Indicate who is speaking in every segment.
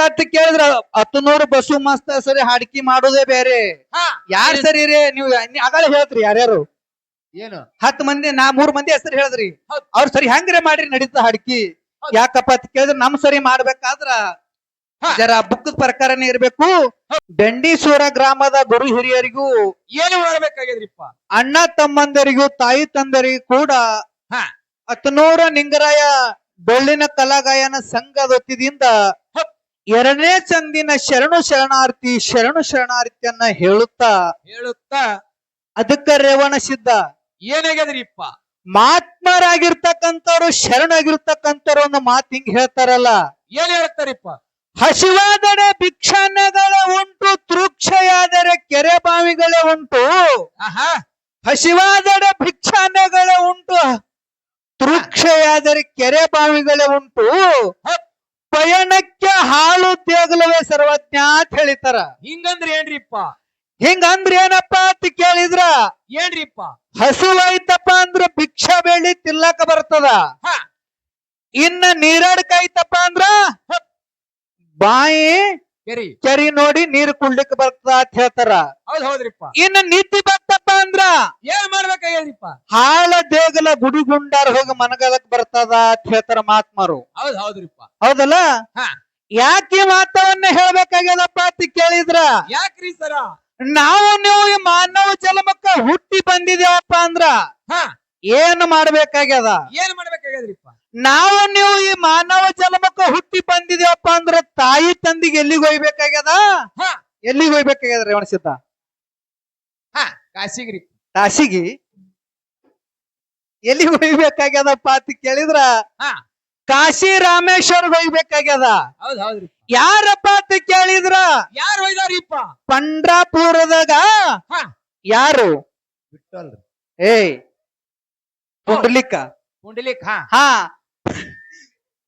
Speaker 1: ಯಾಕಂತ ಕೇಳಿದ್ರ ಹತ್ತನೂರು ಬಸ್ಸು ಮಸ್ತ್ ಸರಿ ಹಾಡಿಕೆ ಮಾಡೋದೇ ಬೇರೆ.
Speaker 2: ಹಾ.
Speaker 1: ಯಾರ್ ಸರಿ ರೀ? ನೀವು ಅಗಳ ಹೇಳ್ತ್ರಿ ಯಾರ್ಯಾರು?
Speaker 2: ಏನು?
Speaker 1: ಹತ್ತು ಮಂದಿ ನಾ ಮೂರ್ ಮಂದಿ ಹೆಸರು ಹೇಳಿದ್ರಿ. ಅವ್ರ ಸರಿ ಹೆಂಗ್ರೆ ಮಾಡ್ರಿ ನಡೀತ ಹಾಡ್ಕಿ. ಯಾಕಪ್ಪ ಅಂತ ಕೇಳಿದ್ರ ನಮ್ ಸರಿ ಮಾಡ್ಬೇಕಾದ್ರ. ಜರ ಬುಕ್ಕದ ಪ್ರಕಾರನೇ ಇರ್ಬೇಕು. ಬೆಂಡೀಸೂರ ಗ್ರಾಮದ ಗುರು ಹಿರಿಯರಿಗೂ
Speaker 2: ಏನು ಮಾಡ್ಬೇಕಾಗಿದ್ರಿಪ್ಪ?
Speaker 1: ಅಣ್ಣ ತಮ್ಮಂದರಿಗೂ ತಾಯಿ ತಂದರಿಗೂ ಕೂಡ
Speaker 2: ಹಾ.
Speaker 1: ಹತ್ತನೂರ ನಿಂಗರಾಯ ಬೆಳ್ಳಿನ ಕಲಾಗಾಯನ ಸಂಘದ ವತಿಯಿಂದ
Speaker 2: ಹೌದ್.
Speaker 1: ಎರಡನೇ ಚಂದಿನ ಶರಣು ಶರಣಾರ್ಥಿ ಶರಣು ಶರಣಾರ್ಥಿಯನ್ನ ಹೇಳುತ್ತಾ
Speaker 2: ಹೇಳುತ್ತಾ
Speaker 1: ಅದಕ್ಕ ರೇವಣ ಸಿದ್ಧ.
Speaker 2: ಏನಾಗ್ಯದ್ರಿಪ್ಪ?
Speaker 1: ಮಹಾತ್ಮರಾಗಿರ್ತಕ್ಕಂಥವ್ರು ಶರಣಾಗಿರ್ತಕ್ಕಂಥವ್ರು ಒಂದು ಮಾತು ಹಿಂಗ್ ಹೇಳ್ತಾರಲ್ಲ.
Speaker 2: ಏನ್ ಹೇಳ್ತಾರಿಪ್ಪ?
Speaker 1: ಹಸಿವಾದಡೆ ಭಿಕ್ಷಾನ್ನಗಳೇ ಉಂಟು ತೃಕ್ಷೆಯಾದರೆ ಕೆರೆ ಬಾವಿಗಳೇ ಉಂಟು.
Speaker 2: ಆಹಾ.
Speaker 1: ಹಸಿವಾದರೆ ಭಿಕ್ಷಾನ್ನಗಳೇ ಉಂಟು ತೃಕ್ಷೆಯಾದರೆ ಕೆರೆ ಬಾವಿಗಳೇ ಉಂಟು. ಪಯಣಕ್ಕೆ ಹಾಳು ತೇಗಲವೇ ಸರ್ವಜ್ಞ ಅಂತ ಹೇಳಿತಾರ.
Speaker 2: ಹಿಂಗಂದ್ರೆ ಏನ್ರಿಪ್ಪ?
Speaker 1: ಹಿಂಗಂದ್ರೆ ಏನಪ್ಪ ಏನಪ್ಪಾ ಅಂತ ಕೇಳಿದ್ರ?
Speaker 2: ಏನ್ರಿಪ್ಪ?
Speaker 1: ಹಸುವಾಯ್ತಪ್ಪ ಅಂದ್ರ ಭಿಕ್ಷಾ ಬೇಳಿ ತಿಲ್ಲಕ ಬರ್ತದ.
Speaker 2: ಹಾ.
Speaker 1: ಇನ್ನ ನೀರಾಡ್ಕಾಯ್ತಪ್ಪ ಅಂದ್ರ ಬಾಯಿ
Speaker 2: ಕೆರಿ.
Speaker 1: ಕೆರಿ ನೋಡಿ ನೀರು ಕುಳ್ಳಿಕ್ ಬರ್ತದ ಅಂತ ಹೇಳ್ತಾರ.
Speaker 2: ಹೌದ್ ಹೌದ್ರಿಪ್ಪ.
Speaker 1: ಇನ್ನು ನೀತಿ ಬರ್ತಪ್ಪ ಅಂದ್ರ
Speaker 2: ಏನ್ ಮಾಡ್ಬೇಕಾಗ್ಯದ್ರಿಪ್ಪ
Speaker 1: ಹಾಳ ದೇಗಲ ಗುಡಿಗುಂಡಾರ ಹೋಗಿ ಮನಗಲಕ್ ಬರ್ತದ ಅಂತ ಹೇಳ್ತಾರ ಮಹಾತ್ಮರು.
Speaker 2: ಹೌದ್ ಹೌದ್ರಿಪ್ಪ.
Speaker 1: ಹೌದಲ್ಲ?
Speaker 2: ಹಾ.
Speaker 1: ಯಾಕೆ ಮಾತವನ್ನ ಹೇಳ್ಬೇಕಾಗ್ಯದಪ್ಪ ಅಂತ ಕೇಳಿದ್ರ?
Speaker 2: ಯಾಕ್ರಿ ಸರ?
Speaker 1: ನಾವು ನೀವು ಈ ಮಾನವ ಜನ್ಮಕ್ಕ ಹುಟ್ಟಿ ಬಂದಿದೇವಪ್ಪ ಅಂದ್ರ
Speaker 2: ಹಾ.
Speaker 1: ಏನ್ ಮಾಡ್ಬೇಕಾಗ್ಯದ?
Speaker 2: ಏನ್ ಮಾಡ್ಬೇಕಾಗ್ಯದ್ರಿಪ್ಪ?
Speaker 1: ನಾವು ನೀವು ಈ ಮಾನವ ಜನ್ಮಕ್ಕೆ ಹುಟ್ಟಿ ಬಂದಿದೇವಪ್ಪ ಅಂದ್ರ ತಾಯಿ ತಂದಿಗೆ ಎಲ್ಲಿಗೆ ಹೋಗ್ಬೇಕಾಗ್ಯದ?
Speaker 2: ಹಾ.
Speaker 1: ಎಲ್ಲಿಗೆ ಹೋಗ್ಬೇಕಾಗ್ಯದ ರೇವಣ ಸಿದ್ಧ?
Speaker 2: ಹಾ ಕಾಸಿಗ್ರಿ
Speaker 1: ಕಾಶಿಗೆ? ಎಲ್ಲಿಗೆ ಹೋಗ್ಬೇಕಾಗ್ಯದಪ್ಪ ಅಂತ ಕೇಳಿದ್ರ?
Speaker 2: ಹಾ.
Speaker 1: ಕಾಶಿ ರಾಮೇಶ್ವರ ಹೋಗ್ಬೇಕಾಗ್ಯದ? ಯಾರಪ್ಪ ಅಂತ ಕೇಳಿದ್ರ?
Speaker 2: ಯಾರು ಹೋಯ್ದಾರಿಪ್ಪ?
Speaker 1: ಪಂಡ್ರಾಪುರದಾಗ?
Speaker 2: ಹಾ.
Speaker 1: ಯಾರು? ಏಯ್ ಪುಂಡಲಿಕ.
Speaker 2: ಪುಂಡಲಿಕ್ ಹಾ.
Speaker 1: ಹಾ.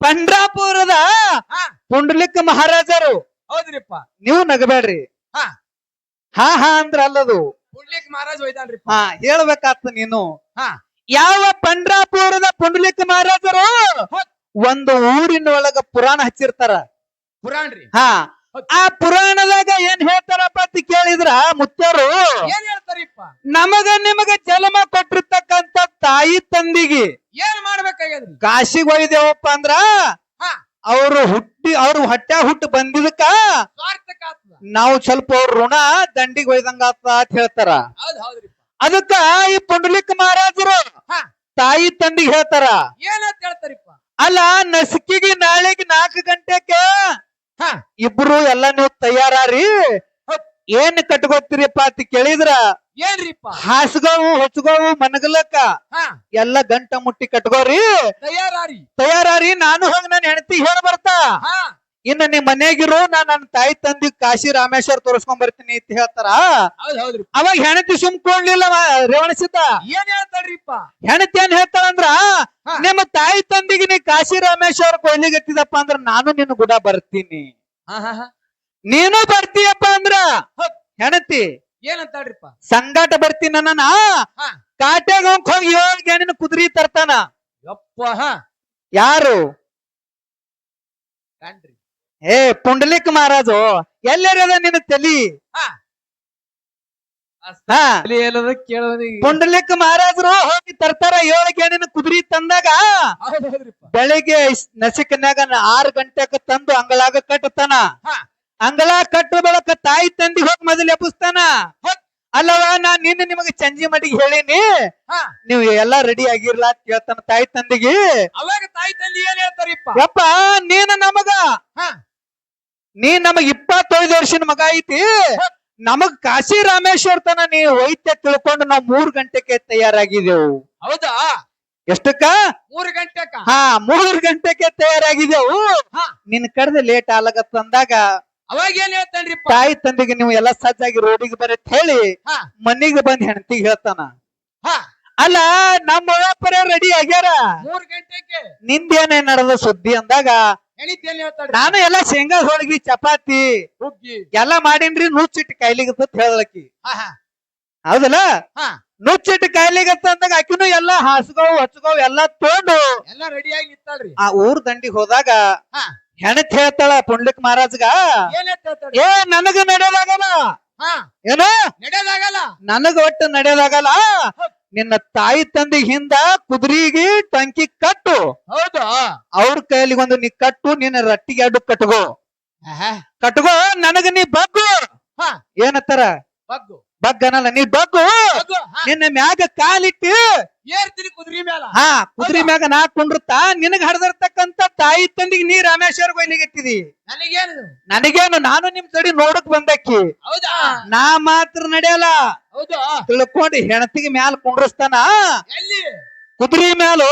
Speaker 1: ಪಂಡ್ರಾಪುರದ ಪುಂಡಲಿಕ ಮಹಾರಾಜರು.
Speaker 2: ಹೌದ್ರಿಪ್ಪ.
Speaker 1: ನೀವು ನಗಬೇಡ್ರಿ.
Speaker 2: ಹಾ.
Speaker 1: ಹಾ ಹಾ ಅಂದ್ರ ಅಲ್ಲದು
Speaker 2: ಪುಂಡ್ಲಿಕ್ ಮಹಾರಾಜ್ ಹೋಯ್ತಾನ್ರಿ
Speaker 1: ಹಾ ಹೇಳ್ಬೇಕಾತ ನೀನು.
Speaker 2: ಹಾ.
Speaker 1: ಯಾವ ಪಂಡ್ರಾಪುರದ ಪುಂಡ್ಲಿಕ್ ಮಹಾರಾಜರು? ಒಂದು ಊರಿನ ಒಳಗ ಪುರಾಣ ಹಚ್ಚಿರ್ತಾರ.
Speaker 2: ಪುರಾಣ್ರಿ.
Speaker 1: ಹಾ. ಆ ಪುರಾಣದಾಗ ಏನ್ ಹೇಳ್ತಾರಪ್ಪ ಅಂತ ಕೇಳಿದ್ರ ಮುತ್ತರು?
Speaker 2: ಏನ್ ಹೇಳ್ತಾರಿಪ್ಪ?
Speaker 1: ನಮಗ ನಿಮಗ ಜನ್ಮ ಕೊಟ್ಟಿರ್ತಕ್ಕಂತ ತಾಯಿ ತಂದಿಗೆ.
Speaker 2: ಏನ್ ಮಾಡ್ಬೇಕಾಗ್ಯದ್ರಿ?
Speaker 1: ಕಾಶಿಗೆ ಒಯ್ದೇವಪ್ಪ ಅಂದ್ರ
Speaker 2: ಹಾ.
Speaker 1: ಅವ್ರು ಹುಟ್ಟಿ ಅವ್ರು ಹೊಟ್ಟೆ ಹುಟ್ಟು ಬಂದಿದಕ್ಕ ನಾವು ಸ್ವಲ್ಪ ಅವ್ರ ಋಣ ದಂಡಿಗೆ ಒಯ್ದಂಗ ಅಂತ ಹೇಳ್ತಾರ. ಅದಕ್ಕ ಈ ಪುಂಡಲಿಕ್ ಮಹಾರಾಜರು
Speaker 2: ಹಾ.
Speaker 1: ತಾಯಿ ತಂದಿಗೆ ಹೇಳ್ತಾರ.
Speaker 2: ಏನಂತ ಹೇಳ್ತಾರಿಪ್ಪ?
Speaker 1: ಅಲ್ಲ ನಸಕಿಗೆ ನಾಳೆಗೆ ನಾಲ್ಕು ಗಂಟೆಗೆ
Speaker 2: ಹಾ
Speaker 1: ಇಬ್ರು ಎಲ್ಲ ನೀವು ತಯಾರಾರಿ ಏನ್ ಕಟ್ಕೋತೀರಿಪ್ಪ ಅಂತ ಕೇಳಿದ್ರ?
Speaker 2: ಏನ್ರಿಪ್ಪ?
Speaker 1: ಹಾಸ್ಗವು ಹೊಚ್ಗವು ಮನಗಲಕ್ಕ.
Speaker 2: ಹಾ.
Speaker 1: ಎಲ್ಲ ಗಂಟ ಮುಟ್ಟಿ ಕಟ್ಕೋರಿ.
Speaker 2: ತಯಾರಾರಿ.
Speaker 1: ತಯಾರಾರಿ ನಾನು ಹಂಗ ನನ್ನ ಹೆಂಡತಿ ಹೇಳ ಬರ್ತಾ.
Speaker 2: ಹಾ.
Speaker 1: ಇನ್ನ ನಿಮ್ ಮನೆಗಿರು ನಾ ನನ್ನ ತಾಯಿ ತಂದಿ ಕಾಶಿ ರಾಮೇಶ್ವರ ತೋರಿಸ್ಕೊಂಡ್ ಬರ್ತೀನಿ ಅಂತ ಹೇಳ್ತಾರ?
Speaker 2: ಹೌದ್ ಹೌದ್ರಿ.
Speaker 1: ಅವಾಗ ಹೆಣತಿ ಸುಮ್ಕೊಂಡ್ಲಿಲ್ಲ ರೇವಣಿಸಿದ್ದ
Speaker 2: ಏನ್ ಹೇಳ್ತಾಳ್ರಿಪ್ಪ
Speaker 1: ಹೆಣತಿ ಏನ್ ಹೇಳ್ತಾಳಂದ್ರ. ನಿಮ್ಮ ತಾಯಿ ತಂದಿಗೆ ನೀ ಕಾಶಿ ರಾಮೇಶ್ವರ ಕೊಯ್ಲಿಗತ್ತಿದಪ್ಪ ಅಂದ್ರ ನಾನು ನಿನ್ನ ಗುಡ ಬರ್ತೀನಿ. ನೀನು ಬರ್ತೀಯಪ್ಪ ಅಂದ್ರ. ಹೆಣತಿ
Speaker 2: ಏನಂತಾಳ್ರಿಪ್ಪ
Speaker 1: ಸಂಗಾಟ ಬರ್ತೀನಿ ನನ್ನ ಕಾಟ್ಯಾಗ ಹೋಗಿ ಏಳು ಗೆಣಿನ ಕುದುರಿ ತರ್ತಾನ.
Speaker 2: ಯಪ್ಪ
Speaker 1: ಯಾರು?
Speaker 2: ಕಣ್ರಿ.
Speaker 1: ಏ ಪುಂಡಲಿಕ್ ಮಹಾರಾಜು ಎಲ್ಲರದ ನಿನ್ನ ತಲಿ?
Speaker 2: ಹಾ.
Speaker 1: ಪುಂಡಲಿಕ್ ಮಹಾರಾಜರು ಹೋಗಿ ತರ್ತಾರ ಏಳು ನಿನ್ನ ಕುದುರಿ ತಂದಾಗ. ಬೆಳಿಗ್ಗೆ ನಸಿಕನ್ಯಾಗ ಆರ್ ಗಂಟೆಕ ತಂದು ಅಂಗಳಾಗ ಕಟ್ಟತಾನ ಅಂಗಳ ಕಟ್ಟ ಬಳಕ ತಾಯಿ ತಂದಿ ಹೋಗಿ ಮೊದಲು ಎಬ್ಬಿಸ್ತಾನ. ಅಲ್ಲವ ನಾ ನಿನ್ನ ನಿಮಗೆ ಚಂಜಿ ಮಡಿಗೆ ಹೇಳಿನಿ.
Speaker 2: ಹಾ.
Speaker 1: ನೀವು ಎಲ್ಲಾ ರೆಡಿ ಆಗಿರ್ಲಾ ಅಂತ ಕೇಳ್ತಾನ ತಾಯಿ ತಂದಿಗೆ.
Speaker 2: ಅವಾಗ ತಾಯಿ ತಂದಿ ಏನ್ ಹೇಳ್ತಾರಿಪ್ಪ?
Speaker 1: ಯಪ್ಪ ನೀನು ನಮಗ.
Speaker 2: ಹಾ.
Speaker 1: ನೀ ನಮಗ್ ಇಪ್ಪತ್ತೈದು ವರ್ಷದ ಮಗ ಐತಿ. ನಮಗ್ ಕಾಶಿ ರಾಮೇಶ್ವರ ತನ ನೀ ವೈದ್ಯ ತಿಳ್ಕೊಂಡು ನಾವ್ ಮೂರ್ ಗಂಟೆಗೆ ತಯಾರಾಗಿದೆವು
Speaker 2: ಹೌದಾ?
Speaker 1: ಎಷ್ಟಕ್ಕ?
Speaker 2: ಮೂರ್ ಗಂಟೆಕ?
Speaker 1: ಹಾ ಮೂರ್ ಗಂಟೆಗೆ ತಯಾರಾಗಿದೆವು
Speaker 2: ಹಾ.
Speaker 1: ನಿನ್ ಕಡ್ದ ಲೇಟ್ ಆಗ್ಲಕತ್ತ ಅಂದಾಗ
Speaker 2: ಅವಾಗ ಏನ್ ಹೇಳ್ತಾನ್ರಿ
Speaker 1: ತಾಯಿ ತಂದಿಗೆ ನೀವು ಎಲ್ಲಾ ಸಜ್ಜಾಗಿ ರೋಡಿಗೆ ಬರತ್ ಹೇಳಿ ಮನಿಗೆ ಬಂದ್ ಹೆಂಡತಿ ಹೇಳ್ತಾನ.
Speaker 2: ಹಾ.
Speaker 1: ಅಲ್ಲ ನಮ್ಮ ಒಳಪರ ರೆಡಿ ಆಗ್ಯಾರ.
Speaker 2: ಮೂರ್ ಗಂಟೆಗೆ?
Speaker 1: ನಿಂದೇನೇ ನಡೆದ ಸುದ್ದಿ ಅಂದಾಗ ನಾನು ಎಲ್ಲಾ ಶೇಂಗಾ ಹೋಳಿಗೆ ಚಪಾತಿ
Speaker 2: ಹುಗ್ಗಿ
Speaker 1: ಎಲ್ಲಾ ಮಾಡೀನ್ರಿ ನುಚ್ಚಿಟ್ಟು ಕಾಯ್ಲಿಗತ್ತ ಹೇಳಕಿ ಹೌದಲ್ಲ?
Speaker 2: ಹಾ.
Speaker 1: ನುಚ್ಚಿಟ್ಟು ಕಾಯ್ಲಿಗತ್ತ ಅಂದಾಗ ಆಕಿನೂ ಎಲ್ಲಾ ಹಾಸಗೋ ಹಚ್ಗೋವ್ ಎಲ್ಲಾ ತೊಗೊಂಡು
Speaker 2: ಎಲ್ಲಾ ರೆಡಿಯಾಗಿ ನಿಂತಾಳ್ರಿ.
Speaker 1: ಆ ಊರ್ ದಂಡಿಗೆ ಹೋದಾಗ ಹೆಣತ್ ಹೇಳ್ತಾಳ ಪುಂಡ್ಲಿಕ್ ಮಹಾರಾಜ್ಗ. ಏ ನನಗ ನಡೆಯೋದಾಗಲ್ಲ
Speaker 2: ಹಾ.
Speaker 1: ಏನು?
Speaker 2: ನಡೆಯೋದಾಗಲ್ಲ
Speaker 1: ನನಗ ಒಟ್ಟು ನಡೆಯೋದಾಗಲ್ಲ ನಿನ್ನ ತಾಯಿ ತಂದೆ ಹಿಂದ ಕುದುರೆಗೆ ಟಂಕಿ ಕಟ್ಟು.
Speaker 2: ಹೌದು.
Speaker 1: ಅವ್ರ ಕೈಯಲ್ಲಿ ಒಂದು ನೀ ಕಟ್ಟು ನಿನ್ನ ರಟ್ಟಿಗೆ ಅಡ್ಡು
Speaker 2: ಕಟ್ಟಗೋ
Speaker 1: ಕಟ್ಟಗೋ ನನಗ ನೀ ಬಗ್ಗು.
Speaker 2: ಹಾ.
Speaker 1: ಏನತ್ತಾರ?
Speaker 2: ಬಗ್ಗು.
Speaker 1: ಬಗ್ಗನಲ್ಲ ನೀ ಬಗ್ಗು. ನಿನ್ನ ಮ್ಯಾಗ ಕಾಲಿಟ್ಟು.
Speaker 2: ಏರ್ತೀನಿ ಕುದುರೆ ಮ್ಯಾಲ.
Speaker 1: ಹಾ ಕುದುರೆ ಮ್ಯಾಗ ನಾ ಕುಂಡ್ರತಾ ನಿನಗ ಹಡ್ದಿರ್ತಕ್ಕಂತ ತಾಯಿ ತಂದಿಗೆ ನೀ ರಾಮೇಶ್ವರ ಕೊಯ್ಲಿಗೆತ್ತಿದಿ
Speaker 2: ನನಗೇನು
Speaker 1: ನನಗೇನು ನಾನು ನಿಮ್ ತಡಿ ನೋಡಕ್ ಬಂದಕ್ಕಿ.
Speaker 2: ಹೌದಾ?
Speaker 1: ನಾ ಮಾತ್ರ ನಡೆಯಲ್ಲ.
Speaker 2: ಹೌದು.
Speaker 1: ತಿಳ್ಕೊಂಡು ಹೆಣತಿಗೆ ಮ್ಯಾಲ ಕುಂಡ್ರಸ್ತಾನ.
Speaker 2: ಎಲ್ಲಿ?
Speaker 1: ಕುದುರೆ ಮ್ಯಾಲು.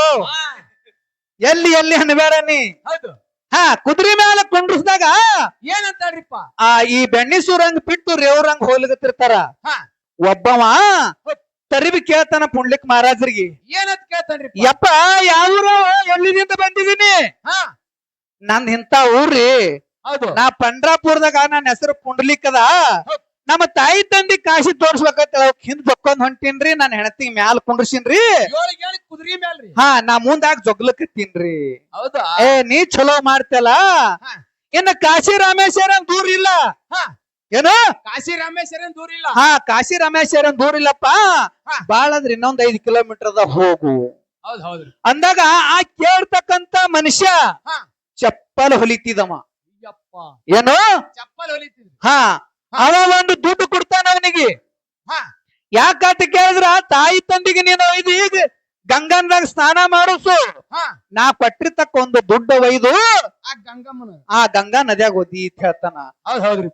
Speaker 1: ಎಲ್ಲಿ ಎಲ್ಲಿ ಅನ್ಬೇಡ ನೀ.
Speaker 2: ಹೌದು.
Speaker 1: ಹಾ ಕುದುರೆ ಮ್ಯಾಲ ಕುಂಡ್ರಸ್ದಾಗ
Speaker 2: ಏನಂತಾಳ್ರಿಪ್ಪ?
Speaker 1: ಆ ಈ ಬೆಣ್ಣಿಸೂರಂಗ್ ಬಿಟ್ಟು ರೇವ್ರಂಗ್ ಹೋಲಿಗತ್ತಿರ್ತಾರ?
Speaker 2: ಹಾ.
Speaker 1: ಒಬ್ಬವ ತರಿಬಿ ಕೇಳ್ತಾನ ಪುಂಡ್ಲಿಕ್ ಮಹಾರಾಜರಿಗೆ.
Speaker 2: ಏನಂತ ಕೇಳ್ತಾನ್ರಿ
Speaker 1: ಯಪ್ಪ ಯಾವೂರ ಎಲ್ಲಿದಿಂದ ಬಂದಿದೀನಿ
Speaker 2: ಹಾ.
Speaker 1: ನಂದ್ ಇಂತ ಊರ್ರಿ.
Speaker 2: ಹೌದು.
Speaker 1: ನಾ ಪಂಡ್ರಾಪುರದಾಗ ನನ್ನ ಹೆಸರು ಪುಂಡ್ಲಿಕ್ ಅದ ನಮ್ಮ ತಾಯಿ ತಂದಿ ಕಾಶಿ ತೋರಿಸ್ಬೇಕಂತ ಅವ್ಕ ಹಿಂದ್ ಬಕ್ಕೊಂಡ್ ಹೊಂಟೀನ್ರಿ ನಾನು ಹೆಣತಿ ಮ್ಯಾಲ ಕುಂಡ್ರಸಿನ್ರಿ.
Speaker 2: ಮ್ಯಾಲ್ರಿ ಕುದುರೆ ಮೇಲ್ರಿ
Speaker 1: ಹಾ ನಾ ಮುಂದಾಗ ಜೊಗ್ಲಕತ್ತೀನ್ರಿ.
Speaker 2: ಹೌದಾ?
Speaker 1: ಏ ನೀ ಚಲೋ ಮಾಡ್ತಲ್ಲ. ಇನ್ನ ಕಾಶಿ ರಾಮೇಶ್ವರ ದೂರ ಇಲ್ಲ.
Speaker 2: ಹಾ.
Speaker 1: ಏನು?
Speaker 2: ಕಾಶಿ ರಾಮೇಶ್ವರ ದೂರ ಇಲ್ಲ.
Speaker 1: ಹಾ ಕಾಶಿ ರಾಮೇಶ್ವರ ದೂರ ಇಲ್ಲಪ್ಪ. ಬಾಳ ಅಂದ್ರೆ ಇನ್ನೊಂದ್ ಐದ್ ಕಿಲೋಮೀಟರ್ ದ ಹೋಗು. ಅಂದಾಗ ಆ ಕೇಳ್ತಕ್ಕಂತ ಮನುಷ್ಯ
Speaker 2: ಹಾ.
Speaker 1: ಚಪ್ಪಲ್ ಹೊಲಿತಿದವ ಏನು?
Speaker 2: ಚಪ್ಪಲ್ ಹೊಲಿತಿದ್
Speaker 1: ಹಾ. ಅವ ಒಂದು ದುಡ್ಡು ಕೊಡ್ತಾನ ಅವನಿಗೆ.
Speaker 2: ಯಾಕ
Speaker 1: ಯಾಕಂತ ಕೇಳಿದ್ರ ತಾಯಿ ತಂದಿಗೆ ನೀನು ಇದು ಈಗ ಗಂಗನ್ದಾಗ ಸ್ನಾನ ಮಾಡಿಸು. ನಾ ಕೊಟ್ಟಿರ್ತಕ್ಕ ಒಂದು ದುಡ್ಡು ಒಯ್ದು
Speaker 2: ಆ
Speaker 1: ಗಂಗಾ ನದಿಯಾಗ ಓದಿ ಅಂತ ಹೇಳ್ತಾನ.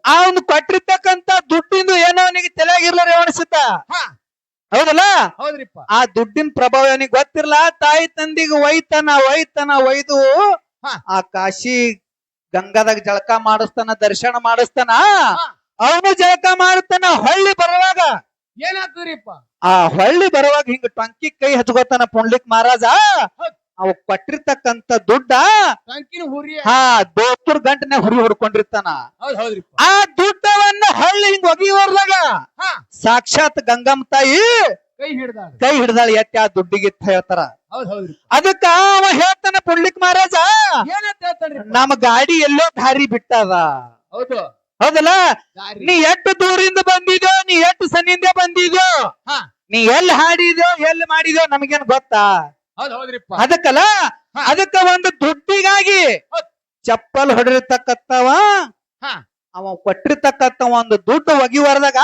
Speaker 1: ಆ ಒಂದು ಕೊಟ್ಟಿರ್ತಕ್ಕಂತ ದುಡ್ಡಿಂದು ಏನೋ ಅವನಿಗೆ ತಲೆಯಾಗಿರ್ಲಾರ ಅನಿಸುತ್ತ
Speaker 2: ಹಾ.
Speaker 1: ಹೌದಲ್ಲ?
Speaker 2: ಹೌದ್ರಿಪ್ಪ.
Speaker 1: ಆ ದುಡ್ಡಿನ ಪ್ರಭಾವ ಅವನಿಗೆ ಗೊತ್ತಿರ್ಲ ತಾಯಿ ತಂದಿಗೆ ಒಯ್ತಾನ ಒಯ್ತಾನ ಒಯ್ದು. ಆ ಕಾಶಿ ಗಂಗಾದಾಗ ಜಳಕ ಮಾಡಿಸ್ತಾನ ದರ್ಶನ ಮಾಡಿಸ್ತಾನ. ಅವನು ಜಳಕ ಮಾಡುತ್ತಾನ ಹೊಳ್ಳಿ ಬರುವಾಗ
Speaker 2: ಏನಾಗ್ತದ್ರಿಪ್ಪ?
Speaker 1: ಆ ಹೊಳ್ಳಿ ಬರುವಾಗ ಹಿಂಗ ಟಂಕಿ ಕೈ ಹಚ್ಕೋತಾನ ಪುಂಡ್ಲಿಕ್ ಮಹಾರಾಜ. ಅವ್ ಕೊಟ್ಟಿರ್ತಕ್ಕಂತ ದುಡ್ಡ ಹಾ ದೋತ್ರ ಗಂಟನೆ ಹುರಿ ಹೊಡ್ಕೊಂಡಿರ್ತಾನ. ಆ ದುಡ್ಡವನ್ನ ಹಳ್ಳಿ ಹಿಂಗ್
Speaker 2: ಒಗಿಯೋರ್ದಾಗ
Speaker 1: ಸಾಕ್ಷಾತ್ ಗಂಗಮ್ಮ ತಾಯಿ
Speaker 2: ಕೈ ಹಿಡ್ದ
Speaker 1: ಕೈ ಹಿಡ್ದಾಳ ಎತ್ತಿ ಆ ದುಡ್ಡಿಗೆ ಇತ್ತ ಹೇಳ್ತಾರ ಅದಕ್ಕ ಅವ ಹೇಳ್ತಾನ ಪುಂಡ್ಲಿಕ್ ಮಹಾರಾಜ ನಮ್ಮ ಗಾಡಿ ಎಲ್ಲೋ ದಾರಿ ಬಿಟ್ಟದ.
Speaker 2: ಹೌದು.
Speaker 1: ಹೌದಲ್ಲ? ನೀ ಎಷ್ಟು ದೂರಿಂದ ಬಂದಿದ್ಯೋ ನೀ ಎಷ್ಟು ಸನ್ನಿಂದ ಬಂದಿದ್ಯೋ ನೀ ಎಲ್ಲಿ ಹಾಡಿದ್ಯೋ ಎಲ್ಲಿ ಮಾಡಿದ್ಯೋ ನಮಗೇನ್ ಗೊತ್ತಾ? ಅದಕ್ಕಲ್ಲ. ಅದಕ್ಕ ಒಂದು ದುಡ್ಡಿಗಾಗಿ ಚಪ್ಪಲ್ ಹೊಡಿರ್ತಕ್ಕಂಥವ
Speaker 2: ಹಾ.
Speaker 1: ಅವ ಕೊಟ್ಟಿರ್ತಕ್ಕಂಥ ಒಂದು ದುಡ್ಡು ಒಗಿವಾರದಾಗ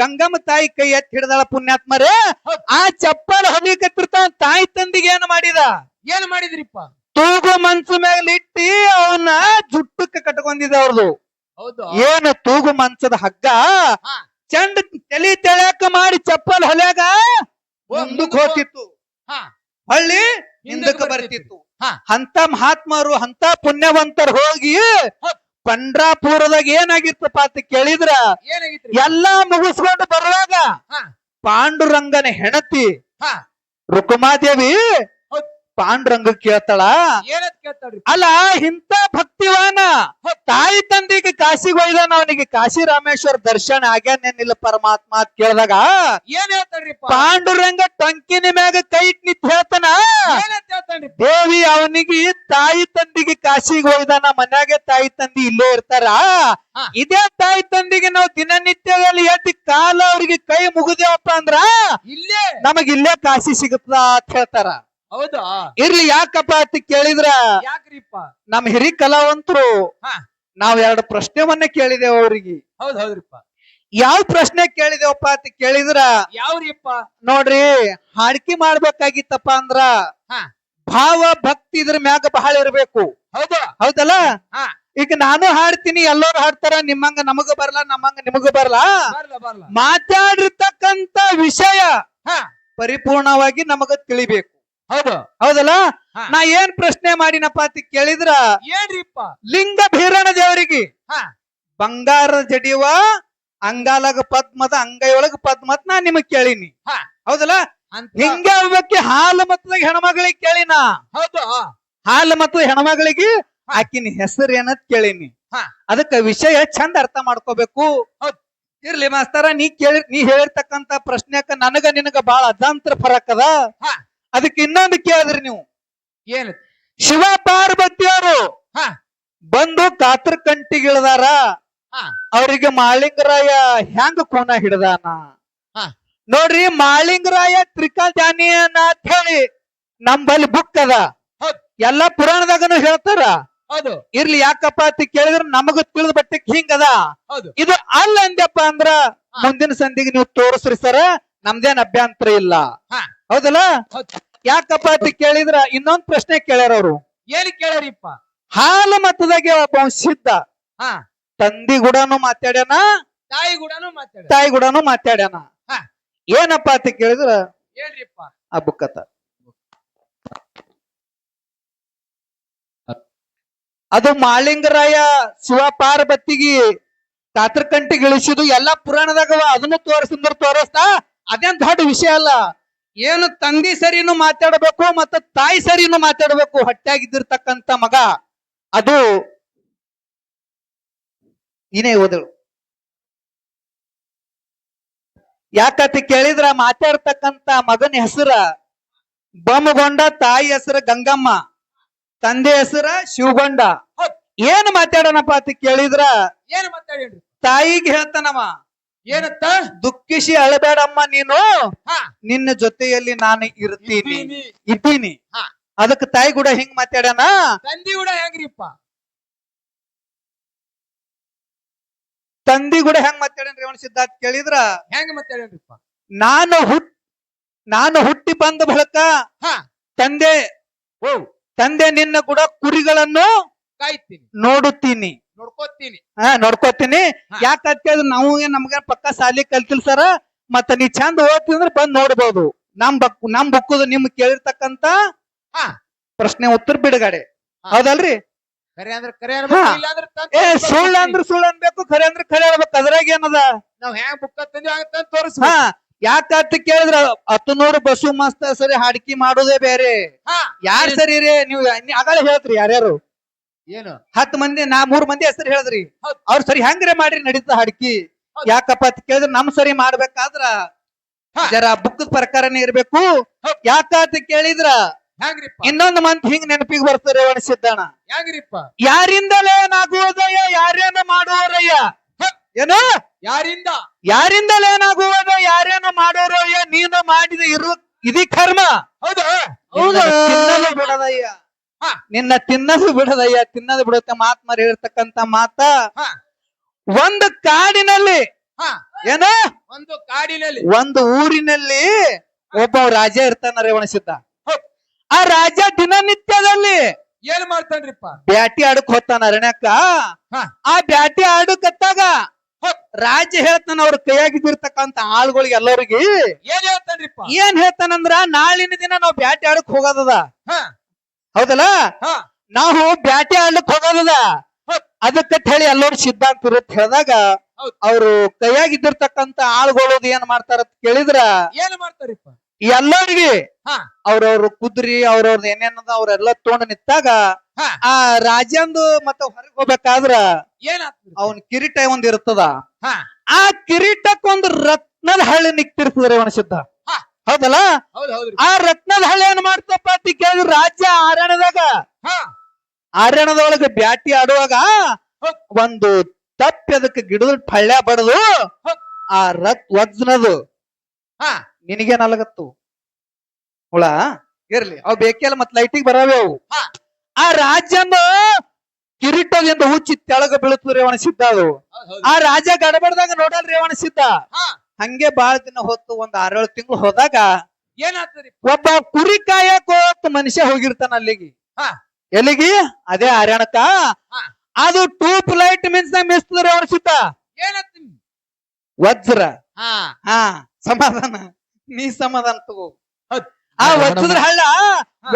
Speaker 1: ಗಂಗಮ್ಮ ತಾಯಿ ಕೈ ಎತ್ತಿ ಹಿಡ್ದಾಳ ಪುಣ್ಯಾತ್ಮರೇ ಆ ಚಪ್ಪಲ್ ಹೊಡಿಕತ್ತಿರ್ತ ತಾಯಿ ತಂದಿಗೆ ಏನು ಮಾಡಿದ?
Speaker 2: ಏನ್ ಮಾಡಿದ್ರಿಪ್ಪ?
Speaker 1: ತೂಗು ಮನ್ಸು ಮೇಲೆ ಇಟ್ಟಿ ಅವನ್ನ ಜುಟ್ಟಕ್ಕೆ ಕಟ್ಕೊಂಡಿದ್ದ ಅವ್ರದು. ಏನು ತೂಗು ಮಂಚದ ಹಗ್ಗ? ಚಂಡ ತಲಿ ತೆಳ್ಯಾಕ ಮಾಡಿ ಚಪ್ಪಲ್ ಹೊಲ್ಯಾಗ ಮುಂದಕ್ ಹೋಗ್ತಿತ್ತು. ಹಳ್ಳಿ
Speaker 2: ಹಿಂದಕ್
Speaker 1: ಹಿಂದಕ್ಕೆ
Speaker 2: ಬರ್ತಿತ್ತು.
Speaker 1: ಅಂತ ಮಹಾತ್ಮರು ಅಂತ ಪುಣ್ಯವಂತರು ಹೋಗಿ. ಪಂಡ್ರಾಪುರದಾಗ ಏನಾಗಿತ್ತಪ್ಪ ಅಂತ ಕೇಳಿದ್ರ? ಎಲ್ಲಾ ಮುಗಿಸ್ಕೊಂಡು ಬರುವಾಗ ಪಾಂಡುರಂಗನ ಹೆಣತಿ ರುಕುಮಾದೇವಿ. ಪಾಂಡುರಂಗ ಕೇಳ್ತಾಳ?
Speaker 2: ಏನಂತ ಕೇಳ್ತಾಳ್ರಿ?
Speaker 1: ಅಲ್ಲ ಇಂತ ಭಕ್ತಿವಾನ ತಾಯಿ ತಂದಿಗೆ ಕಾಶಿಗೆ ಒಯ್ದಾನ ಅವನಿಗೆ ಕಾಶಿ ರಾಮೇಶ್ವರ ದರ್ಶನ ಆಗ್ಯಾನೇನಿಲ್ಲ ಪರಮಾತ್ಮ ಅಂತ ಕೇಳಿದಾಗ?
Speaker 2: ಏನ್ ಹೇಳ್ತಾಳ್ರಿ
Speaker 1: ಪಾಂಡುರಂಗ ಟಂಕಿನ ಮ್ಯಾಗ ಕೈ ಇಟ್ ನಿಂತ ಹೇಳ್ತಾನ? ದೇವಿ ಅವನಿಗೆ ತಾಯಿ ತಂದಿಗೆ ಕಾಶಿಗೆ ಒಯ್ದಾನ ಮನ್ಯಾಗೆ ತಾಯಿ ತಂದಿ ಇಲ್ಲೇ ಇರ್ತಾರ. ಇದೇ ತಾಯಿ ತಂದಿಗೆ ನಾವು ದಿನನಿತ್ಯದಲ್ಲಿ ಎದ್ದು ಕಾಲ ಅವ್ರಿಗೆ ಕೈ ಮುಗಿದೇವಪ್ಪ ಅಂದ್ರ?
Speaker 2: ಇಲ್ಲೇ.
Speaker 1: ನಮಗ್ ಇಲ್ಲೇ ಕಾಶಿ ಸಿಗುತ್ತಾ ಅಂತ ಹೇಳ್ತಾರ.
Speaker 2: ಹೌದಾ?
Speaker 1: ಇರ್ಲಿ ಯಾಕಪ್ಪ ಅಂತ ಕೇಳಿದ್ರ
Speaker 2: ಯಾಕ್ರಿಪ್ಪ?
Speaker 1: ನಮ್ ಹಿರಿ ಕಲಾವಂತರು
Speaker 2: ಹಾ.
Speaker 1: ನಾವ್ ಎರಡು ಪ್ರಶ್ನೆವನ್ನ ಕೇಳಿದೆವು ಅವ್ರಿಗೆ.
Speaker 2: ಹೌದ್ ಹೌದ್ರಿಪ್ಪ.
Speaker 1: ಯಾವ ಪ್ರಶ್ನೆ ಕೇಳಿದೇವಪ್ಪ ಅಂತ ಕೇಳಿದ್ರ
Speaker 2: ಯಾವ್ರಿಪ್ಪ?
Speaker 1: ನೋಡ್ರಿ ಹಾಡ್ಕಿ ಮಾಡ್ಬೇಕಾಗಿತ್ತಪ್ಪ ಅಂದ್ರ
Speaker 2: ಹಾ.
Speaker 1: ಭಾವ ಭಕ್ತಿ ಇದ್ರ ಮ್ಯಾಗ ಬಹಳ ಇರ್ಬೇಕು.
Speaker 2: ಹೌದು?
Speaker 1: ಹೌದಲ್ಲ?
Speaker 2: ಹಾ.
Speaker 1: ಈಗ ನಾನು ಹಾಡ್ತೀನಿ ಎಲ್ಲರೂ ಹಾಡ್ತಾರ ನಿಮ್ಮಂಗ ನಮಗ ಬರಲ್ಲ ನಮ್ಮಂಗ ನಿಮಗ ಬರಲ್ಲ
Speaker 2: ಬರ್ಲ ಬರ್ಲ.
Speaker 1: ಮಾತಾಡಿರ್ತಕ್ಕಂತ ವಿಷಯ
Speaker 2: ಹಾ.
Speaker 1: ಪರಿಪೂರ್ಣವಾಗಿ ನಮಗ ತಿಳಿಬೇಕು.
Speaker 2: ಹೌದು
Speaker 1: ಹೌದಲ್ಲ. ನಾ ಏನ್ ಪ್ರಶ್ನೆ ಮಾಡಿನಪ್ಪ ಅಂತ ಕೇಳಿದ್ರ?
Speaker 2: ಏನ್ರಿಪ್ಪ?
Speaker 1: ಲಿಂಗ ಭೀರಣ ದೇವರಿಗೆ.
Speaker 2: ಬಂಗಾರ
Speaker 1: ಬಂಗಾರದ ಜಡಿಯುವ ಅಂಗಾಲಗ ಪದ್ಮದ ಅಂಗೈಯೊಳಗ ಪದ್ಮತ್ ನಾ ನಿಮಗ್ ಕೇಳಿನಿ. ಹೌದಲ್ಲ? ಹಿಂಗ ಒಬ್ಬಾಕಿ ಹಾಲು ಮತದಾಗ ಹೆಣ್ಮಗಳಿಗೆ ಕೇಳಿನ?
Speaker 2: ಹೌದು
Speaker 1: ಹಾಲು ಮತ್ತು ಹೆಣ್ಮಗಳಿಗೆ? ಆಕಿನ ಹೆಸರು ಏನಂತ ಕೇಳಿನಿ.
Speaker 2: ಹಾ.
Speaker 1: ಅದಕ್ಕ ವಿಷಯ ಚಂದ ಅರ್ಥ ಮಾಡ್ಕೋಬೇಕು. ಇರ್ಲಿ ಮಾಸ್ತರ ನೀ ಕೇಳಿ ನೀ ಹೇಳಿರ್ತಕ್ಕಂತ ಪ್ರಶ್ನೆಕ ನನಗ ನಿನಗ ಬಾಳ ಅದಂತ್ರ ಫರಕ್ ಅದ. ಅದಕ್ಕೆ ಇನ್ನೊಂದು ಕೇಳಿದ್ರಿ ನೀವು.
Speaker 2: ಏನ್?
Speaker 1: ಶಿವ ಪಾರ್ವತಿಯವರು
Speaker 2: ಹ.
Speaker 1: ಬಂದು ಕಾತ್ರ ಕಂಟಿಗಿಳ್ದಾರ. ಅವರಿಗೆ ಮಾಳಿಂಗರಾಯ ಹೆಂಗ ಕೋನ ಹಿಡ್ದಾನ?
Speaker 2: ಹಾ.
Speaker 1: ನೋಡ್ರಿ ಮಾಳಿಂಗರಾಯ ಜಾನಿ ಅಂತ ಹೇಳಿ ನಮ್ಮಲ್ಲಿ ಬುಕ್ ಅದ. ಎಲ್ಲಾ ಪುರಾಣದಾಗನು ಹೇಳ್ತಾರ.
Speaker 2: ಹೌದು.
Speaker 1: ಇರ್ಲಿ ಯಾಕಪ್ಪ ಅಂತ ಕೇಳಿದ್ರೆ ನಮಗ ತಿಳಿದ ಬಟ್ಟೆಗೆ ಹಿಂಗದ. ಇದು ಅಲ್ಲ ಅಂದ್ಯಪ್ಪ ಅಂದ್ರ ಮುಂದಿನ ಸಂಧಿಗೆ ನೀವು ತೋರಿಸ್ರಿ ಸರ. ನಮ್ದೇನ್ ಅಭ್ಯಂತರ ಇಲ್ಲ. ಹೌದಲ್ಲ?
Speaker 2: ಹೌದು.
Speaker 1: ಯಾಕಪ್ಪ ಅಂತ ಕೇಳಿದ್ರ ಇನ್ನೊಂದ್ ಪ್ರಶ್ನೆ ಕೇಳ್ಯಾರ ಅವ್ರು.
Speaker 2: ಏನ್ ಕೇಳ್ಯಾರಿಪ್ಪ?
Speaker 1: ಹಾಲು ಮತದಾಗೆ ಒಬ್ಬ ಸಿದ್ಧ.
Speaker 2: ಹಾ.
Speaker 1: ತಂದಿ ಗುಡನು ಮಾತಾಡ್ಯಾನ
Speaker 2: ತಾಯಿ ಗುಡನು ಮಾತಾಡ
Speaker 1: ತಾಯಿ ಗುಡನು ಮಾತಾಡ್ಯಾನ.
Speaker 2: ಹಾ.
Speaker 1: ಏನಪ್ಪಾ ಅಂತ ಕೇಳಿದ್ರ
Speaker 2: ಹೇಳ್ರಿಪ್ಪ.
Speaker 1: ಆ ಬುಕ್ಕತ್ತ ಅದು ಮಾಳಿಂಗರಾಯ ಶಿವ ಪಾರ್ವತಿಗಿ ಇಳಿಸಿದು ಎಲ್ಲಾ ಪುರಾಣದಾಗ ಅದನ್ನು ತೋರಿಸಿದ್ರ ತೋರಿಸ್ತಾ ಅದೇನ್ ದೊಡ್ಡ ವಿಷಯ ಅಲ್ಲ. ಏನು ತಂದಿ ಸರಿನು ಮಾತಾಡಬೇಕು ಮತ್ತ ತಾಯಿ ಸರಿನು ಮಾತಾಡಬೇಕು ಹೊಟ್ಟೆಯಾಗಿದ್ದಿರ್ತಕ್ಕಂಥ ಮಗ ಅದು ನೀನೇ ಓದಳು ಯಾಕತಿ ಕೇಳಿದ್ರ ಮಾತಾಡ್ತಕ್ಕಂತ ಮಗನ ಹೆಸರ ಬೊಮ್ಮಗೊಂಡ ತಾಯಿ ಹೆಸರು ಗಂಗಮ್ಮ ತಂದೆ ಹೆಸರ ಶಿವಗೊಂಡ. ಏನು ಮಾತಾಡನಪ್ಪ ಅಂತ ಕೇಳಿದ್ರ
Speaker 2: ಏನ್ ಮಾತಾಡಿ
Speaker 1: ತಾಯಿಗೆ ಹೇಳ್ತಾನವ
Speaker 2: ಏನತ್ತ
Speaker 1: ದುಃಖಿಸಿ ಅಳಬೇಡಮ್ಮ ನೀನು.
Speaker 2: ಹಾ.
Speaker 1: ನಿನ್ನ ಜೊತೆಯಲ್ಲಿ ನಾನು ಇರ್ತೀನಿ.
Speaker 2: ಇದ್ದೀನಿ.
Speaker 1: ಅದಕ್ಕೆ ತಾಯಿ ಕೂಡ ಹಿಂಗ್ ಮಾತಾಡ್ಯಾನ?
Speaker 2: ತಂದಿ ಕೂಡ ಹೆಂಗ್ರಿಪ್ಪ?
Speaker 1: ತಂದಿ ಕೂಡ ಹೆಂಗ್ ಮಾತಾಡೇನ್ರಿ ರೇವಣ ಸಿದ್ಧಾರ್ಥ ಕೇಳಿದ್ರ?
Speaker 2: ಹೆಂಗ್ ಮಾತಾಡೇನ್ರಿಪ್ಪ
Speaker 1: ನಾನು ಹುಟ್ ನಾನು ಹುಟ್ಟಿ ಬಂದ ಬಳಕ
Speaker 2: ಹಾ.
Speaker 1: ತಂದೆ
Speaker 2: ಓ
Speaker 1: ತಂದೆ ನಿನ್ನ ಕೂಡ ಕುರಿಗಳನ್ನು
Speaker 2: ಕಾಯ್ತೀನಿ.
Speaker 1: ನೋಡುತ್ತೀನಿ.
Speaker 2: ನೋಡ್ಕೋತೀನಿ.
Speaker 1: ಹಾ ನೋಡ್ಕೋತೀನಿ. ಯಾಕೆ ಅದಕ್ಕೆ ನಾವು ನಮ್ಗೆ ಪಕ್ಕ ಸಾಲಿ ಕಲ್ತಿಲ್ ಸರ ಮತ್ತ ನೀ ಚಂದ ಅಂದ್ರೆ ಬಂದ್ ನೋಡ್ಬೋದು. ನಮ್ ಬಕ್ ನಮ್ ಬುಕ್ ನಿಮ್ ಕೇಳಿರ್ತಕ್ಕಂತ
Speaker 2: ಹಾ.
Speaker 1: ಪ್ರಶ್ನೆ ಉತ್ತರ ಬಿಡುಗಡೆ. ಹೌದಲ್ರಿ?
Speaker 2: ಕರೆ ಅಂದ್ರೆ ಕರೆ ಅನ್ಬೇಕು
Speaker 1: ಹಾ.
Speaker 2: ಇಲ್ಲ ಅಂದ್ರೆ ತಂದ್
Speaker 1: ಏ
Speaker 2: ತೋರ್ಸ್ಬೇಕು.
Speaker 1: ಸುಳ್ಳು ಅಂದ್ರ ಸುಳ್ಳು ಅನ್ಬೇಕು ಖರೆ ಅಂದ್ರೆ ಖರೆ ಹೇಳ್ಬೇಕು ಅದ್ರಾಗ ಏನದ?
Speaker 2: ನಾವ್ ಹೆಂಗ್ ಬುಕ್ಕ ತಂದಿ ಹಂಗ ತಂದ್
Speaker 1: ಹಾ. ಯಾಕ ಕೇಳಿದ್ರ ಹತ್ತನೂರು ಬಸ್ಸು ಮಸ್ತ ಸರಿ ಹಾಡಿಕೆ ಮಾಡೋದೇ ಬೇರೆ.
Speaker 2: ಹಾ.
Speaker 1: ಯಾರ್ ಸರಿ ರೀ? ನೀವು ಆಗಲೇ ಹೇಳ್ತ್ರಿ ಯಾರ್ಯಾರು?
Speaker 2: ಏನು?
Speaker 1: ಹತ್ತು ಮಂದಿ ನಾ ಮೂರ್ ಮಂದಿ ಹೆಸರು ಹೇಳಿದ್ರಿ. ಅವ್ರ ಸರಿ ಹೆಂಗ್ರೆ ಮಾಡ್ರಿ ನಡೀತ ಹಡ್ಕಿ. ಯಾಕಪ್ಪ ಅಂತ ಕೇಳಿದ್ರೆ ನಮ್ ಸರಿ ಮಾಡ್ಬೇಕಾದ್ರ
Speaker 2: ಹಾ.
Speaker 1: ಜರ ಬುಕ್ಕದ ಪ್ರಕಾರನೇ ಇರ್ಬೇಕು. ಯಾಕಂತ ಕೇಳಿದ್ರ
Speaker 2: ಹೆಂಗ್ರಿಪ್ಪ
Speaker 1: ಇನ್ನೊಂದ್ ಮಂತ್ ಹಿಂಗ್ ನೆನಪಿಗೆ ಬರ್ತಾರೆ ಅನಿಸಿದ್ದಾನ
Speaker 2: ಹ್ಯಾಂಗ್ರಿಪ್ಪ?
Speaker 1: ಯಾರಿಂದಲೇನಾಗುವುದಯ್ಯ ಯಾರೇನ ಮಾಡುವರಯ್ಯ? ಏನು?
Speaker 2: ಯಾರಿಂದ?
Speaker 1: ಯಾರಿಂದಲೇನಾಗುವುದು ಯಾರೇನ ಮಾಡೋರಯ್ಯ ನೀನು ಮಾಡಿದ ಇರು ಇದಿ ಕರ್ಮ.
Speaker 2: ಹೌದು.
Speaker 1: ಹೌದಾ ತಿನ್ನಲು ಬಿಡದಯ್ಯ. ನಿನ್ನ ತಿನ್ನದು ಬಿಡದಯ್ಯ ತಿನ್ನದು ಬಿಡುತ್ತೆ ಮಾತ್ಮರಿ ಹೇಳಿರ್ತಕ್ಕಂತ ಮಾತ.
Speaker 2: ಹಾ.
Speaker 1: ಒಂದು ಕಾಡಿನಲ್ಲಿ
Speaker 2: ಹಾ.
Speaker 1: ಏನು?
Speaker 2: ಒಂದು ಕಾಡಿನಲ್ಲಿ.
Speaker 1: ಒಂದು ಊರಿನಲ್ಲಿ ಒಬ್ಬ ರಾಜ ಇರ್ತಾನ ರೇವಣಸಿದ್ದ. ಆ ರಾಜ ದಿನನಿತ್ಯದಲ್ಲಿ
Speaker 2: ಏನ್ ಮಾಡ್ತಾನ್ರಿಪ್ಪ?
Speaker 1: ಬ್ಯಾಟಿ ಆಡಕ್ ಹೋಗ್ತಾನ ಅರಣ್ಯಕ್ಕ.
Speaker 2: ಹಾ.
Speaker 1: ಆ ಬ್ಯಾಟಿ ಆಡಕತ್ತಾಗ ರಾಜ ಹೇಳ್ತಾನ ಅವ್ರ ಕೈಯಾಗಿದ್ದಿರ್ತಕ್ಕಂತ ಆಳುಗಳಿಗೆ ಎಲ್ಲರಿಗೆ.
Speaker 2: ಏನ್ ಹೇಳ್ತಾನ್ರಿಪ್ಪ?
Speaker 1: ಏನ್ ಹೇಳ್ತಾನಂದ್ರ ನಾಳಿನ ದಿನ ನಾವು ಬ್ಯಾಟಿ ಆಡಕ್ ಹೋಗೋದದ.
Speaker 2: ಹಾ.
Speaker 1: ಹೌದಲ್ಲ? ನಾವು ಬ್ಯಾಟಿ ಆಡ್ಲಿಕ್ ಹೋಗೋದದ ಅದಕ್ಕೆ ಹೇಳಿ ಎಲ್ಲರೂ ಸಿದ್ಧಾಂತ ಇರುತ್ತೆ ಹೇಳಿದಾಗ. ಅವರು ಕೈಯಾಗಿದ್ದಿರ್ತಕ್ಕಂತ ಆಳುಗಳು ಏನ್ ಮಾಡ್ತಾರ ಕೇಳಿದ್ರ?
Speaker 2: ಏನ್ ಮಾಡ್ತಾರಿ
Speaker 1: ಎಲ್ಲರಿಗೆ
Speaker 2: ಹಾ.
Speaker 1: ಅವ್ರವ್ರ ಕುದ್ರಿ ಅವ್ರವ್ರ ಏನೇನದ ಅವ್ರೆಲ್ಲ ತೊಗೊಂಡು ನಿಂತಾಗ ಆ ರಾಜಂದು ಮತ್ತ ಹೊರಗೆ ಹೋಗ್ಬೇಕಾದ್ರ ಅವನ್ ಕಿರೀಟ ಒಂದ್ ಇರ್ತದ.
Speaker 2: ಹಾ.
Speaker 1: ಆ ಕಿರೀಟಕ್ಕೊಂದು ರತ್ನದ ಹಳ್ಳಿ ನಿಕ್ತಿರ್ತದ್ರಿ ಅವನ ಸಿದ್ಧ ಹೌದಲ್ಲ? ಆ ರತ್ನದ ಹಳ್ಳಿ ಏನ್ ಮಾಡ್ತಪ್ಪ ಅಂತ ಕೇಳಿದ್ರು? ರಾಜ್ಯ ಆರಣದಾಗ
Speaker 2: ಹಾ.
Speaker 1: ಆರಣದೊಳಗ ಬ್ಯಾಟಿ ಆಡುವಾಗ ಒಂದು ತಪ್ಪಿ ಅದಕ್ಕೆ ಗಿಡದ ಪಳ್ಳ್ಯ ಬಡದು ಆ ರತ್ ವಜ್ನದು.
Speaker 2: ಹಾ.
Speaker 1: ನಿನಗೇನ್ ಅಲಗತ್ತು ಹುಳ? ಇರ್ಲಿ. ಅವ್ ಬೇಕಲ್ಲ ಮತ್ ಲೈಟಿಗೆ ಬರವೆ ಅವು. ಆ ರಾಜ್ಯನ ಕಿರೀಟದಿಂದ ಹುಚ್ಚಿ ತೆಳಗ ಬೀಳುತ್ತದ್ರಿ ರೇವಣ ಸಿದ್ಧ ಅದು. ಆ ರಾಜ ಗಡಬಡದಾಗ ನೋಡಲ್ ರೇವಣ ಸಿದ್ಧ. ಹಂಗೆ ಬಾಳ ದಿನ ಹೊತ್ತು ಒಂದ್ ಆರೇಳು ತಿಂಗಳು ಹೋದಾಗ
Speaker 2: ಏನ್ ಆಗ್ತದ್ರಿಪ್ಪ
Speaker 1: ಒಬ್ಬ ಕುರಿ ಕಾಯಕೋತ್ ಮನುಷ್ಯ ಹೋಗಿರ್ತಾನ ಅಲ್ಲಿಗೆ.
Speaker 2: ಹಾ.
Speaker 1: ಎಲ್ಲಿಗೆ? ಅದೇ ಹರ್ಯಾಣಕ್ಕ
Speaker 2: ಹಾ.
Speaker 1: ಅದು ಟೂಪ್ ಲೈಟ್ ಮೀನ್ಸ್ ಮಿಸ್ತದ ಅವ್ರ
Speaker 2: ಸುತ್ತ. ಏನಾಗ್ತೀನಿ
Speaker 1: ವಜ್ರ.
Speaker 2: ಹಾ.
Speaker 1: ಹಾ ಸಮಾಧಾನ. ನೀ ಸಮಾಧಾನ ತಗೋ.
Speaker 2: ಹೌದ್.
Speaker 1: ಆ ವಜ್ರದ ಹಳ್ಳ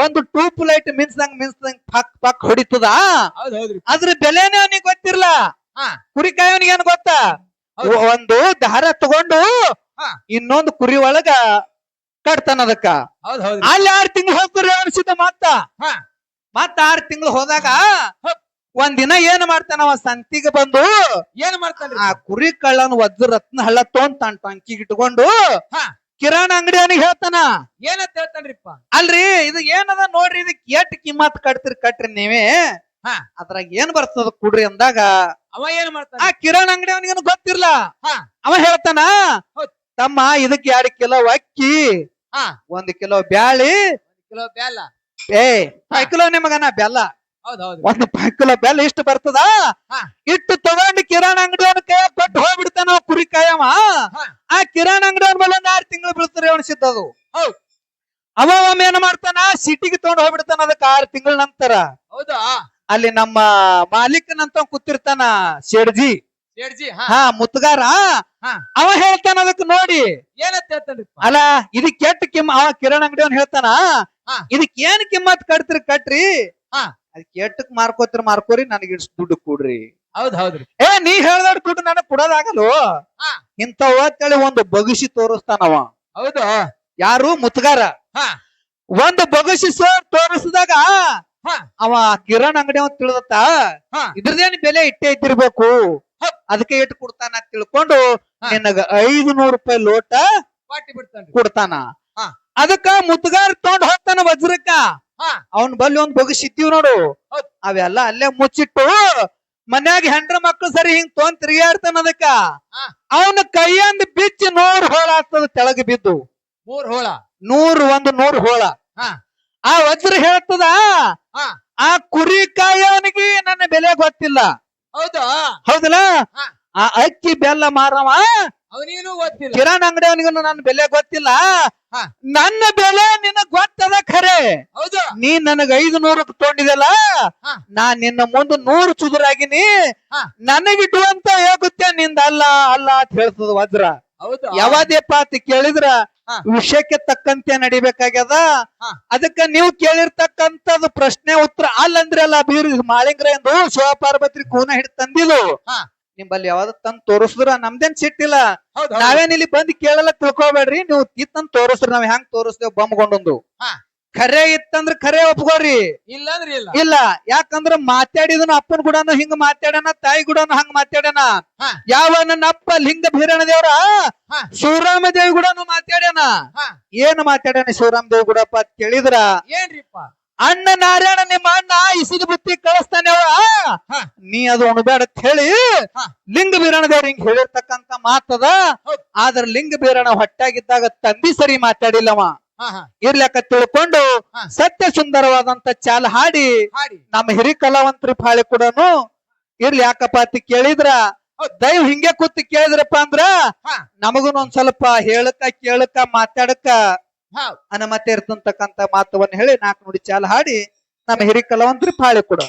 Speaker 1: ಒಂದು ಟೂಪ್ ಲೈಟ್ ಮಿನ್ಸ್ದಂಗ್ ಮಿನ್ಸ್ದಂಗ್ ಪಕ್ ಪಕ್ ಹೊಡಿತದ. ಅದ್ರ ಬೆಲೆನೇ ಅವನಿಗೆ ಗೊತ್ತಿರ್ಲ. ಕುರಿ ಅವನಿಗೆ ಏನ್ ಗೊತ್ತಾ. ಒಂದು ದಾರ ತಗೊಂಡು ಇನ್ನೊಂದು ಕುರಿ ಒಳಗ ಕಟ್ತಾನ ಅದಕ್ಕ. ಅಲ್ಲಿ ಆರ್ ತಿಂಗಳು ಹೋಗ್ತಾರೆ ಅನ್ಸಿದ್ದ ಮತ್ತ ಮತ್ತ ಆರ್ ತಿಂಗ್ಳು ಹೋದಾಗ
Speaker 2: ಒಂದಿನ
Speaker 1: ಒಂದ್ ದಿನ ಏನ್ ಮಾಡ್ತಾನ ಅವ ಸಂತಿಗೆ ಬಂದು
Speaker 2: ಏನ್ ಮಾಡ್ತಾನ
Speaker 1: ಆ ಕುರಿ ಕಳ್ಳನ ವಜ್ರ ರತ್ನ ಹಳ್ಳ ತೊಗೊಂಡ್ ತಾನ್ ಟಂಕಿಗೆ ಇಟ್ಕೊಂಡು
Speaker 2: ಹಾ.
Speaker 1: ಅಂಗಡಿ ಅವನಿಗೆ ಹೇಳ್ತಾನ.
Speaker 2: ಏನಂತ ಹೇಳ್ತಾನ್ರಿಪ್ಪ?
Speaker 1: ಅಲ್ರಿ ಇದು ಏನದ ನೋಡ್ರಿ ಇದಕ್ ಎಟ್ ಕಿಮ್ಮತ್ ಕಟ್ತಿರ್ ಕಟ್ರಿ ನೀವೇ.
Speaker 2: ಹಾ.
Speaker 1: ಅದ್ರಾಗ ಏನ್ ಬರ್ತದ ಕುಡ್ರಿ ಅಂದಾಗ
Speaker 2: ಅವ ಏನ್
Speaker 1: ಆ
Speaker 2: ಕಿರಣ್
Speaker 1: ಕಿರಾಣಿ ಅಂಗಡಿ ಅವನಿಗೇನು ಗೊತ್ತಿರ್ಲ
Speaker 2: ಹಾ.
Speaker 1: ಅವ ಹೇಳ್ತಾನ
Speaker 2: ಹೌದ್.
Speaker 1: ತಮ್ಮ ಇದಕ್ಕೆ ಎರಡ್ ಕಿಲೋ ಅಕ್ಕಿ
Speaker 2: ಹಾ.
Speaker 1: ಒಂದ್ ಕಿಲೋ ಬ್ಯಾಳಿ
Speaker 2: ಕಿಲೋ ಬ್ಯಾಲ
Speaker 1: ಏ ಕಿಲೋ ನಿಮಗನ ಬೆಲ್ಲ
Speaker 2: ಹೌದ್ ಹೌದ್ರಿ
Speaker 1: ಒಂದ್ ಕಿಲೋ ಬೆಲ್ಲ ಇಷ್ಟು ಬರ್ತದ
Speaker 2: ಹಾ.
Speaker 1: ಇಟ್ಟು ತಗೊಂಡು ಕಿರಾಣ ಅಂಗಡಿ ಅವನ ಕೈ ಕೊಟ್ಟು ಹೋಗ್ಬಿಡ್ತಾನ ಅವ ಕುರಿ ಕಾಯವ
Speaker 2: ಹಾ.
Speaker 1: ಆ ಅಂಗಡಿ ಅವನ ಮೇಲೆ ಒಂದ್ ಆರು ತಿಂಗಳು ಬೀಳ್ತಾರೆ ಅನ್ಸಿದ್ದದು
Speaker 2: ಹೌದ್.
Speaker 1: ಅವ ಒಮ್ಮೆ ಏನ್ ಮಾಡ್ತಾನ ಸಿಟಿಗೆ ತಗೊಂಡ್ ಹೋಗ್ಬಿಡ್ತಾನ ಅದಕ್ಕೆ ಆರು ತಿಂಗಳ ನಂತರ
Speaker 2: ಹೌದಾ
Speaker 1: ಅಲ್ಲಿ ನಮ್ಮ ಮಾಲೀಕನಂತ ಕೂತಿರ್ತಾನ ಶೇಡ್ಜಿ
Speaker 2: ಶೇಡ್ಜಿ ಹಾ.
Speaker 1: ಮುತ್ಗಾರ
Speaker 2: ಹಾ.
Speaker 1: ಅವ ಹೇಳ್ತಾನ ಅದಕ್ಕೆ ನೋಡಿ.
Speaker 2: ಏನಂತ ಹೇಳ್ತಾನ
Speaker 1: ಅಲ್ಲ ಇದು ಕೆಟ್ಟ ಕಿಮ್ಮ ಅವ ಕಿರಣ್ ಅಂಗಡಿ ಅವ್ನು
Speaker 2: ಹೇಳ್ತಾನ.
Speaker 1: ಇದಕ್ ಏನ್ ಕಿಮ್ಮತ್ ಕಟ್ತಿರಿ ಕಟ್ರಿ.
Speaker 2: ಹಾ.
Speaker 1: ಅದಕ್ಕೆ ಕೆಟ್ಟಕ್ ಮಾರ್ಕೋತಿರಿ ಮಾರ್ಕೋರಿ ನನಗೆ ಇಷ್ಟು ದುಡ್ಡು ಕೊಡ್ರಿ.
Speaker 2: ಹೌದ್ ಹೌದ್ರಿ.
Speaker 1: ಏ ನೀ ಹೇಳ್ದಾಡ್ ದುಡ್ಡು ನನಗ್ ಕೊಡೋದಾಗಲ್ವ. ಇಂತ ಓದ್ತೇಳಿ ಒಂದು ಬಗಸಿ ತೋರಿಸ್ತಾನವ
Speaker 2: ಹೌದು.
Speaker 1: ಯಾರು? ಮುತ್ಗಾರ
Speaker 2: ಹಾ.
Speaker 1: ಒಂದು ಬಗಸಿ ಸೋರ್ ತೋರಿಸಿದಾಗ. ಅವ ಕಿರಣ್ ಅಂಗಡಿ ಅಂತ ತಿಳಿದತ್ತ ಇದ್ರದೇನ್ ಬೆಲೆ ಇಟ್ಟೇ
Speaker 2: ಇದ್ದಿರ್ಬೇಕು.
Speaker 1: ಅದಕ್ಕೆ ಇಟ್ಟು ಕೊಡ್ತಾನ ತಿಳ್ಕೊಂಡು. ನಿನಗ ಐದು ನೂರು ರೂಪಾಯಿ ಲೋಟ ಕೊಡ್ತಾನ. ಅದಕ್ಕ ಮುತ್ಗಾರ ತಗೊಂಡ್ ಹೋಗ್ತಾನ ವಜ್ರಕ್ಕ
Speaker 2: ಹಾ.
Speaker 1: ಅವನ್ ಬಲ್ಲಿ ಒಂದ್ ಬಗಸಿ ಇದ್ದೀವ್ ನೋಡು. ಅವೆಲ್ಲ ಅಲ್ಲೇ ಮುಚ್ಚಿಟ್ಟು ಮನ್ಯಾಗ ಹೆಂಡ್ರ ಮಕ್ಳು ಸರಿ ಹಿಂಗ್ ತೊಗೊಂಡ್ ತಿರುಗಾಡ್ತಾನ ಅದಕ್ಕ. ಅವನ ಕೈಯಂದ್ ಬಿಚ್ಚಿ ನೂರ್ ಹೋಳ ಆಗ್ತದ ತೆಳಗ ಬಿದ್ದು
Speaker 2: ನೂರ್ ಹೋಳ
Speaker 1: ನೂರ್ ಒಂದ್ ನೂರ್ ಹೋಳ
Speaker 2: ಹಾ.
Speaker 1: ಆ ವಜ್ರ ಹೇಳ್ತದ ಆ ಕುರಿ ಕಾಯವನಿಗೆ ನನ್ನ ಬೆಲೆ ಗೊತ್ತಿಲ್ಲ.
Speaker 2: ಹೌದಾ?
Speaker 1: ಹೌದಲ್ಲ? ಆ ಅಕ್ಕಿ ಬೆಲ್ಲ ಮಾರವ
Speaker 2: ಅವನೇನು ಗೊತ್ತಿಲ್ಲ.
Speaker 1: ಕಿರಾಣ ಅಂಗಡಿಯವನಿಗೂ ನನ್ನ ಬೆಲೆ ಗೊತ್ತಿಲ್ಲ. ನನ್ನ ಬೆಲೆ ನಿನಗ್ ಗೊತ್ತದ ಖರೆ?
Speaker 2: ಹೌದು.
Speaker 1: ನೀ ನನಗ ಐದು ನೂರಕ್ಕೆ ತೊಗೊಂಡಿದಲ್ಲ? ನಾ ನಿನ್ನ ಮುಂದೆ ನೂರು ಚುದುರಾಗಿನಿ. ನನಗಿಡುವಂತ ಹೇಗುತ್ತೆ ನಿಂದ ಅಲ್ಲ ಅಲ್ಲ ಅಂತ ಹೇಳ್ತದ ವಜ್ರ.
Speaker 2: ಹೌದು?
Speaker 1: ಯಾವದೇಪ ಅಂತ ಕೇಳಿದ್ರ. ವಿಷಯಕ್ಕೆ ತಕ್ಕಂತೆ ನಡಿಬೇಕಾಗ್ಯದ? ಅದಕ್ಕೆ ನೀವು ಕೇಳಿರ್ತಕ್ಕಂಥದ್ದು ಪ್ರಶ್ನೆ ಉತ್ತರ ಅಲ್ಲಂದ್ರೆ ಅಲ್ಲ ಬೀರ್ ಮಾಳಿಂಗ್ರ ಎಂದು ಶಿವಪಾರ್ವತಿ ಕೂನ ಹಿಡ್ ತಂದಿದ್ದು.
Speaker 2: ನಿಮ್ಮಲ್ಲಿ
Speaker 1: ನಿಂಬಲ್ಲಿ ಯಾವ್ದು ತಂದ್ ತೋರಿಸಿದ್ರ ನಮ್ದೇನ್ ಸಿಟ್ಟಿಲ್ಲ. ನಾವೇನ್ ಇಲ್ಲಿ ಬಂದ್ ಕೇಳಲ್ಲ ತಿಳ್ಕೊಬೇಡ್ರಿ ನೀವು ಇತ್ತಂದ್ ತೋರಿಸ್ರಿ ನಾವ್ ಹೆಂಗ್ ತೋರಿಸ್ತೇವ್ ಬಂಬ್ಗೊಂಡೊಂದು. ಖರೆ ಇತ್ತಂದ್ರ ಖರೆ ಒಪ್ಕೋರಿ.
Speaker 2: ಇಲ್ಲ ಅಂದ್ರೆ ಇಲ್ಲ.
Speaker 1: ಇಲ್ಲ ಯಾಕಂದ್ರ ಮಾತಾಡಿದನ ಅಪ್ಪನ ಗುಡನ ಹಿಂಗ ಮಾತಾಡ್ಯಾನ ತಾಯಿ ಗುಡನ ಹಂಗ ಮಾತಾಡ್ಯಾನ.
Speaker 2: ಹಾ.
Speaker 1: ಯಾವ ನನ್ನ ಅಪ್ಪ ಲಿಂಗ ಭೀರಣ ದೇವ್ರ. ಶಿವರಾಮ ದೇವಿ ಕೂಡ ಮಾತಾಡ್ಯಾನ. ಏನ್ ಮಾತಾಡ್ಯಾನ ಶಿವರಾಮ ದೇವಿ ಗುಡಪ್ಪ ಅಂತ ಕೇಳಿದ್ರ?
Speaker 2: ಏನ್ರಿಪ್ಪ?
Speaker 1: ಅಣ್ಣ ನಾರಾಯಣ ನಿಮ್ಮ ಅಣ್ಣ ಇಸಿದ ಬುತ್ತಿ ಕಳಿಸ್ತಾನೆ ಅವ. ನೀ ಅದು ಉಣಬೇಡ ಅಂತ ಹೇಳಿ ಲಿಂಗ ಬೀರಣ ದೇವ್ರ ಹಿಂಗ್ ಹೇಳಿರ್ತಕ್ಕಂತ ಮಾತದ. ಆದ್ರ ಲಿಂಗ ಬೀರಣ ಹೊಟ್ಟಾಗಿದ್ದಾಗ ತಂದಿ ಸರಿ ಮಾತಾಡಿಲ್ಲವ. ಇರ್ಲಕ್ಕ ತಿಳ್ಕೊಂಡು ಸತ್ಯ ಸುಂದರವಾದಂತ ಚಾಲ ಹಾಡಿ ನಮ್ಮ ಹಿರಿ ಕಲಾವಂತರಿ ಪಾಳಿ ಕೂಡ ಇರ್ಲಿ ಯಾಕಪ್ಪ ಅಂತ ಕೇಳಿದ್ರ?
Speaker 2: ದೈವ
Speaker 1: ದಯವ್ ಹಿಂಗೆ ಕೂತ್ ಕೇಳಿದ್ರಪ್ಪ ಅಂದ್ರ
Speaker 2: ಹಾ.
Speaker 1: ನಮಗುನು ಒಂದ್ ಸ್ವಲ್ಪ ಹೇಳಕ ಕೇಳಕ ಮಾತಾಡಕ ಅನುಮತಿ ಇರ್ತಂತಕ್ಕಂತ ಮಾತವನ್ನ ಹೇಳಿ ನಾಲ್ಕು ನೋಡಿ ಚಾಲ ಹಾಡಿ ನಮ್ಮ ಹಿರಿ ಕಲಾವಂತರಿ ಪಾಳಿ ಕೂಡ